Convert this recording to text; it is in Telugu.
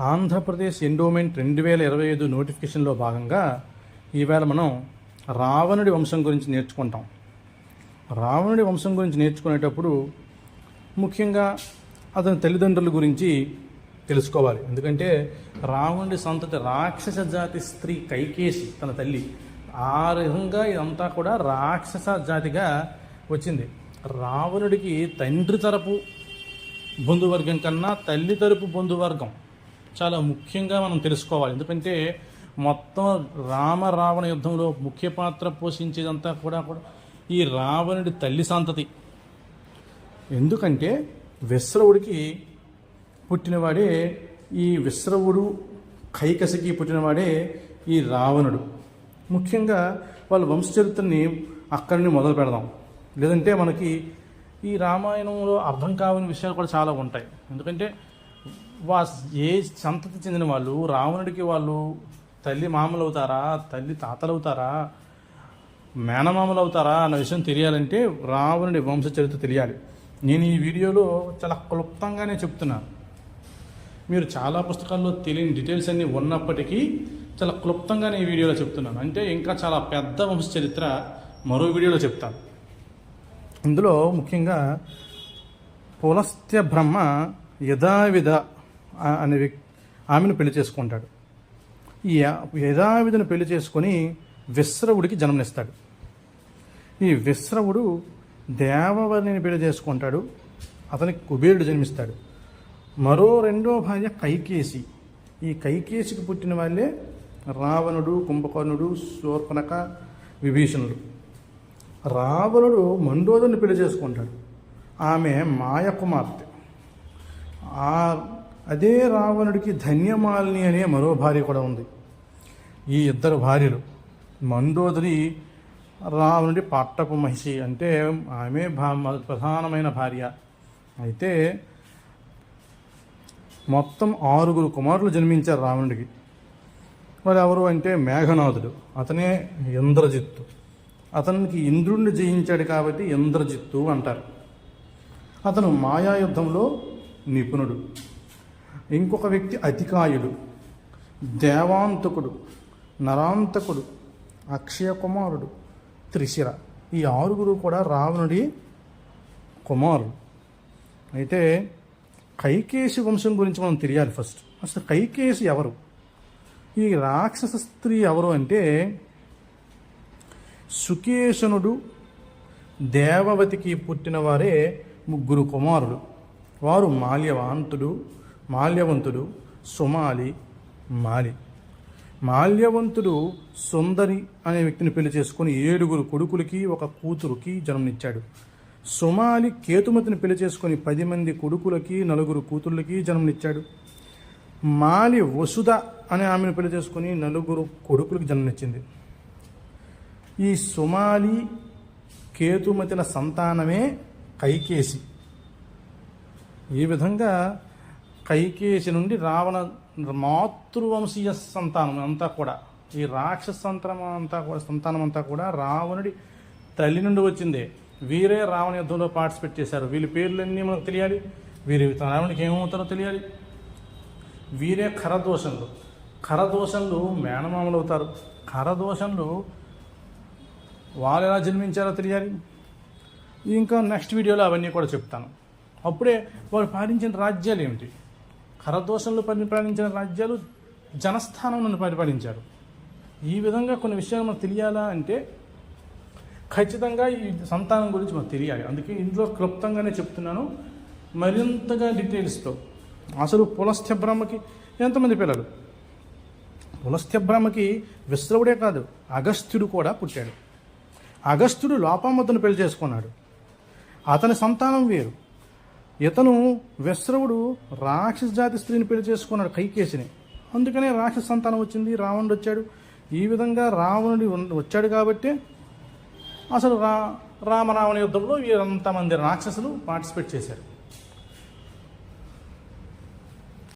ఆంధ్రప్రదేశ్ ఎండోమెంట్ రెండు వేల ఇరవై ఐదు నోటిఫికేషన్లో భాగంగా ఈవేళ మనం రావణుడి వంశం గురించి నేర్చుకుంటాం. రావణుడి వంశం గురించి నేర్చుకునేటప్పుడు ముఖ్యంగా అతని తల్లిదండ్రుల గురించి తెలుసుకోవాలి. ఎందుకంటే రావణుడి సంతతి రాక్షస జాతి స్త్రీ కైకేసి తన తల్లి ఆ విధంగా ఇదంతా కూడా రాక్షస జాతిగా వచ్చింది. రావణుడికి తండ్రి తరపు బంధువర్గం కన్నా తల్లి తరపు బంధువర్గం చాలా ముఖ్యంగా మనం తెలుసుకోవాలి. ఎందుకంటే మొత్తం రామ రావణ యుద్ధంలో ముఖ్య పాత్ర పోషించేదంతా కూడా కూడా ఈ రావణుడి తల్లి సంతతి. ఎందుకంటే విశ్రవుడికి పుట్టినవాడే ఈ విశ్రవుడు కైకసికి పుట్టినవాడే ఈ రావణుడు. ముఖ్యంగా వాళ్ళ వంశచరిత్రని అక్కడిని మొదలు పెడదాం. లేదంటే మనకి ఈ రామాయణంలో అర్థం కావని విషయాలు కూడా చాలా ఉంటాయి. ఎందుకంటే వా ఏ సంతతి చెందిన వాళ్ళు రావణుడికి వాళ్ళు తల్లి మామలు అవుతారా తల్లి తాతలు అవుతారా మేనమామలు అవుతారా అన్న విషయం తెలియాలంటే రావణుడి వంశ చరిత్ర తెలియాలి. నేను ఈ వీడియోలో చాలా క్లుప్తంగానే చెప్తున్నాను మీరు చాలా పుస్తకాల్లో తెలియని డీటెయిల్స్ అన్నీ ఉన్నప్పటికీ చాలా క్లుప్తంగానే ఈ వీడియోలో చెప్తున్నాను. అంటే ఇంకా చాలా పెద్ద వంశ చరిత్ర మరో వీడియోలో చెప్తాను ఇందులో ముఖ్యంగా పులస్త్య బ్రహ్మ యథావిధ అనే వ్యక్తి ఆమెను పెళ్ళి చేసుకుంటాడు. ఈ యథావిధను పెళ్ళి చేసుకొని విశ్రవుడికి జన్మనిస్తాడు. ఈ విశ్రవుడు దేవవర్ణిని పెళ్ళి చేసుకుంటాడు. అతనికి కుబేరుడు జన్మిస్తాడు. మరో రెండో భార్య కైకేసి. ఈ కైకేసికి పుట్టిన వాళ్ళే రావణుడు కుంభకర్ణుడు శూర్పణక విభీషణుడు. రావణుడు మండోదరిని పెళ్ళి చేసుకుంటాడు. ఆమె మాయ కుమార్తె ఆ అదే రావణుడికి ధన్యమాలిని అనే మరో భార్య కూడా ఉంది. ఈ ఇద్దరు భార్యలు మండోదరి రావణుడి పాట్టపు మహిషి అంటే ఆమె భా ప్రధానమైన భార్య. అయితే మొత్తం ఆరుగురు కుమారులు జన్మించారు రావణుడికి. మరి ఎవరు అంటే మేఘనాథుడు. అతనే ఇంద్రజిత్తు. అతనికి ఇంద్రుణ్ణి జయించాడు కాబట్టి ఇంద్రజిత్తు అంటారు. అతను మాయాయుద్ధంలో నిపుణుడు. ఇంకొక వ్యక్తి అతికాయుడు దేవాంతకుడు నరాంతకుడు అక్షయ కుమారుడు త్రిశిర. ఈ ఆరుగురు కూడా రావణుడి కుమారుడు అయితే కైకేసి వంశం గురించి మనం తెలియాలి ఫస్ట్. అసలు కైకేసి ఎవరు? ఈ రాక్షస స్త్రీ ఎవరు అంటే సుకేశనుడు దేవవతికి పుట్టిన వారే ముగ్గురు కుమారుడు వారు మాల్యవాంతుడు మాల్యవంతుడు సుమాలి మాలి. మాల్యవంతుడు సుందరి అనే వ్యక్తిని పెళ్ళి చేసుకుని ఏడుగురు కొడుకులకి ఒక కూతురుకి జన్మనిచ్చాడు. సుమాలి కేతుమతిని పెళ్ళి చేసుకుని పది మంది కొడుకులకి నలుగురు కూతుర్లకి జన్మనిచ్చాడు. మాలి వసుధ అనే ఆమెను పెళ్ళి చేసుకుని నలుగురు కొడుకులకు జన్మనిచ్చింది. ఈ సుమాలి కేతుమతుల సంతానమే కైకేసి. ఈ విధంగా కైకేసి నుండి రావణ మాతృవంశీయ సంతానం అంతా కూడా ఈ రాక్షస సంతానం అంతా కూడా సంతానం అంతా కూడా రావణుడి తల్లి నుండి వచ్చిందే. వీరే రావణ యుద్ధంలో పార్టిసిపేట్ చేశారు. వీళ్ళ పేర్లన్నీ మనకు తెలియాలి. వీరి రావణుడికి ఏమవుతారో తెలియాలి. వీరే ఖరదోషంలు. ఖరదోషంలు మేనమామలు అవుతారు ఖరదోషంలు వాళ్ళు ఎలా జన్మించారో తెలియాలి. ఇంకా నెక్స్ట్ వీడియోలో అవన్నీ కూడా చెప్తాను. అప్పుడే వారు పాలించిన రాజ్యాలు ఏమిటి? ఖరదోషంలో పరిపాలించిన రాజ్యాలు జనస్థానం నుండి పరిపాలించారు ఈ విధంగా కొన్ని విషయాలు మనకు తెలియాలా అంటే ఖచ్చితంగా ఈ సంతానం గురించి మనకు తెలియాలి. అందుకే ఇందులో క్లుప్తంగానే చెప్తున్నాను. మరింతగా డీటెయిల్స్తో. అసలు పులస్థ్య బ్రహ్మకి ఎంతమంది పిల్లలు? పులస్థ్య బ్రహ్మకి విశ్రవుడే కాదు అగస్త్యుడు కూడా పుట్టాడు. అగస్త్యుడు లోపామద్దును పెళ్ళి చేసుకున్నాడు. అతని సంతానం వేరు. ఇతను విశ్రవుడు రాక్షస జాతి స్త్రీని పెళ్ళి చేసుకున్నాడు కైకేసిని. అందుకనే రాక్షస సంతానం వచ్చింది. రావణుడు వచ్చాడు. ఈ విధంగా రావణుడు వచ్చాడు కాబట్టి అసలు రా రామరావణ యుద్ధంలో వీరంతమంది రాక్షసులు పార్టిసిపేట్ చేశారు.